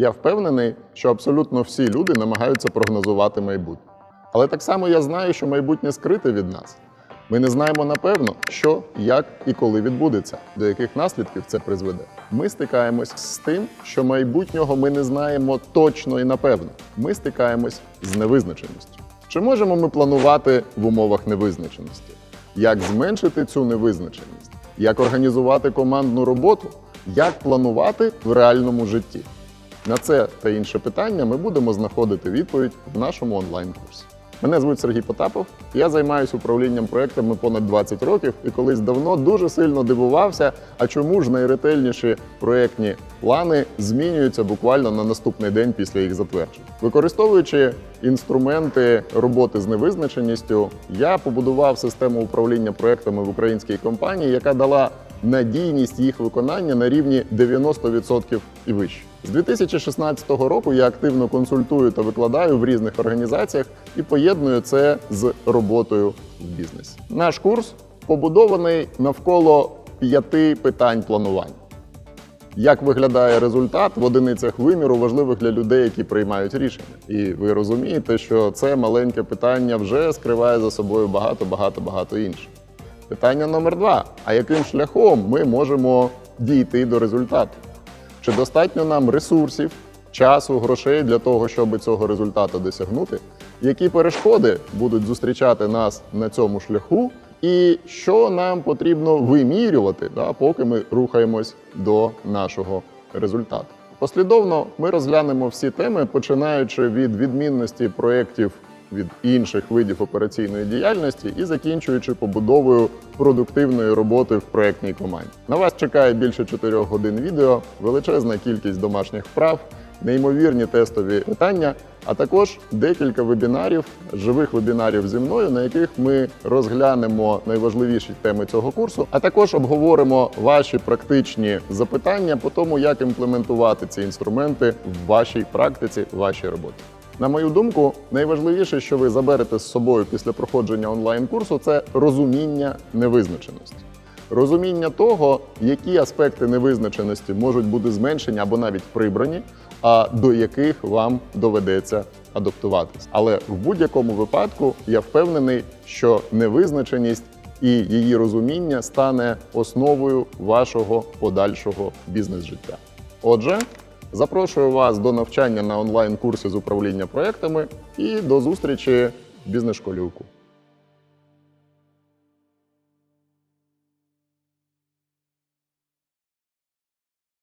Я впевнений, що абсолютно всі люди намагаються прогнозувати майбутнє. Але так само я знаю, що майбутнє скрите від нас. Ми не знаємо напевно, що, як і коли відбудеться, до яких наслідків це призведе. Ми стикаємось з тим, що майбутнього ми не знаємо точно і напевно. Ми стикаємось з невизначеністю. Чи можемо ми планувати в умовах невизначеності? Як зменшити цю невизначеність? Як організувати командну роботу? Як планувати в реальному житті? На це та інше питання ми будемо знаходити відповідь в нашому онлайн-курсі. Мене звуть Сергій Потапов. Я займаюся управлінням проектами понад 20 років і колись давно дуже сильно дивувався, а чому ж найретельніші проектні плани змінюються буквально на наступний день після їх затвердження. Використовуючи інструменти роботи з невизначеністю, я побудував систему управління проектами в українській компанії, яка дала надійність їх виконання на рівні 90% і вище. З 2016 року я активно консультую та викладаю в різних організаціях і поєдную це з роботою в бізнесі. Наш курс побудований навколо п'яти питань планування. Як виглядає результат в одиницях виміру важливих для людей, які приймають рішення? І ви розумієте, що це маленьке питання вже скриває за собою багато, багато, багато інших. Питання номер два: а яким шляхом ми можемо дійти до результату? Чи достатньо нам ресурсів, часу, грошей для того, щоб цього результату досягнути? Які перешкоди будуть зустрічати нас на цьому шляху? І що нам потрібно вимірювати, да, поки ми рухаємось до нашого результату? Послідовно ми розглянемо всі теми, починаючи від відмінності проєктів від інших видів операційної діяльності і закінчуючи побудовою продуктивної роботи в проєктній команді. На вас чекає більше 4 годин відео, величезна кількість домашніх вправ, неймовірні тестові питання, а також декілька вебінарів, живих вебінарів зі мною, на яких ми розглянемо найважливіші теми цього курсу, а також обговоримо ваші практичні запитання по тому, як імплементувати ці інструменти в вашій практиці, в вашій роботі. На мою думку, найважливіше, що ви заберете з собою після проходження онлайн-курсу, це розуміння невизначеності. Розуміння того, які аспекти невизначеності можуть бути зменшені або навіть прибрані, а до яких вам доведеться адаптуватись. Але в будь-якому випадку я впевнений, що невизначеність і її розуміння стане основою вашого подальшого бізнес-життя. Отже, запрошую вас до навчання на онлайн-курсі з управління проектами і до зустрічі в бізнес-школі УКУ.